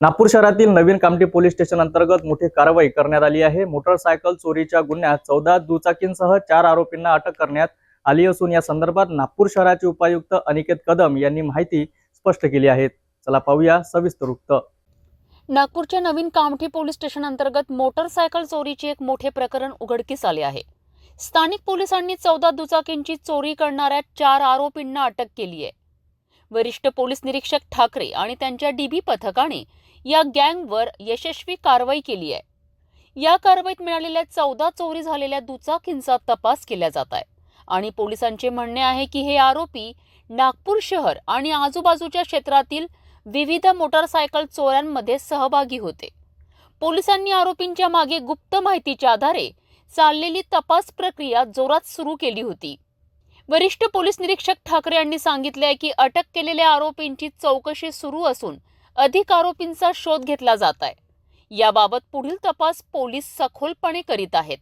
नागपूर शहरातील नवीन Kamthi police station अंतर्गत मोठी कारवाई करण्यात आली आहे. मोटरसायकल चोरीच्या गुन्ह्यात चौदा दुचाकींसह चार आरोपींना अटक करण्यात आली असून या संदर्भात नागपूर शहराचे उपायुक्त अनिकेत कदम यांनी माहिती स्पष्ट केली आहे. चला पाहूया सविस्तर वृत्त. नागपूरच्या नवीन कामठी पोलीस स्टेशन अंतर्गत मोटरसायकल चोरीचे एक मोठे प्रकरण उघडकीस आले आहे. स्थानिक पोलिसांनी चौदा दुचाकींची चोरी करणाऱ्या चार आरोपींना अटक केली आहे. वरिष्ठ पोलीस निरीक्षक ठाकरे आणि त्यांच्या डीबी पथकाने या गँगवर यशस्वी कारवाई केली आहे. या कारवाईत मिळालेल्या चौदा चोरी झालेल्या दुचाकींचा तपास केला जात आहे आणि पोलिसांचे म्हणणे आहे की हे आरोपी नागपूर शहर आणि आजूबाजूच्या क्षेत्रातील विविध मोटारसायकल चोऱ्यांमध्ये सहभागी होते. पोलिसांनी आरोपींच्या मागे गुप्त माहितीच्या आधारे चाललेली तपास प्रक्रिया जोरात सुरू केली होती. वरिष्ठ पोलीस निरीक्षक ठाकरे यांनी सांगितले आहे की अटक केलेल्या आरोपींची चौकशी सुरू असून अधिक आरोपींचा शोध घेतला जात आहे. याबाबत पुढील तपास पोलीस सखोलपणे करीत आहेत.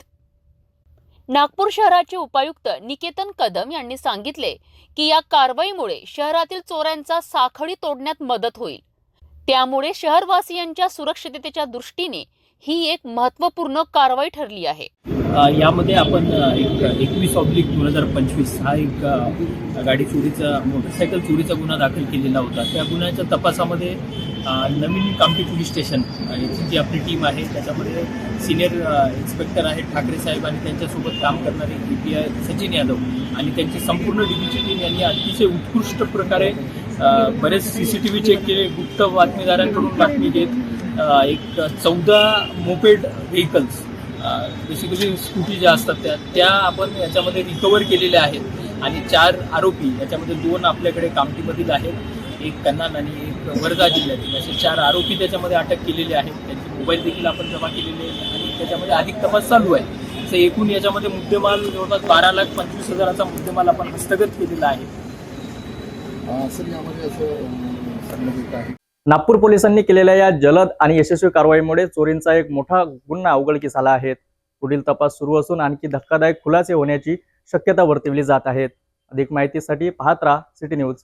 नागपूर शहराचे उपायुक्त निकेतन कदम यांनी सांगितले की या कारवाईमुळे शहरातील चोऱ्यांचा साखळी तोडण्यात मदत होईल. त्यामुळे शहरवासियांच्या सुरक्षिततेच्या दृष्टीने ही एक महत्त्वपूर्ण कारवाई ठरली आहे. यामध्ये आपण एक एकवीस ऑब्लिक दोन हजार पंचवीस हा एक गाडी चोरीचा मोटरसायकल चोरीचा गुन्हा दाखल केलेला होता. त्या गुन्ह्याच्या तपासामध्ये नवीन कामठी पोलीस स्टेशन याची जी आपली टीम आहे त्याच्यामध्ये सिनियर इन्स्पेक्टर आहेत ठाकरे साहेब आणि त्यांच्यासोबत काम करणारे A P I Sachin Yadav आणि त्यांची संपूर्ण डीबीची टीम यांनी अतिशय उत्कृष्ट प्रकारे बरेच C C T V check केले गुप्त बातमीदारांकडून बातमी घेत एक चौदा मोपेड व्हेकल्स बेसिकली स्कूटी ज्या असतात त्या त्या आपण याच्यामध्ये रिकवर केलेल्या आहेत. आणि चार आरोपी याच्यामध्ये दोन आपल्याकडे कामटीमधील आहेत एक कन्नान आणि एक वर्धा जिल्ह्यातील. असे चार आरोपी त्याच्यामध्ये अटक केलेले आहेत. त्यांचे मोबाईल देखील आपण जमा केलेले आहेत आणि त्याच्यामध्ये अधिक तपास चालू आहे. असं एकूण याच्यामध्ये मुद्देमाल जवळपास बारा लाख पंचवीस हजाराचा मुद्देमाल आपण हस्तगत केलेला आहे. सर यामध्ये असं सांगण्यात येत आहे नागपूर पोलिसांनी केलेल्या या जलद आणि यशस्वी कारवाईमुळे चोरींचा एक मोठा गुन्हा उघडकीस आला आहे. पुढील तपास सुरू असून आणखी धक्कादायक खुलासे होण्याची शक्यता वर्तवली जात आहेत अधिक माहितीसाठी पाहत राहा सिटी न्यूज.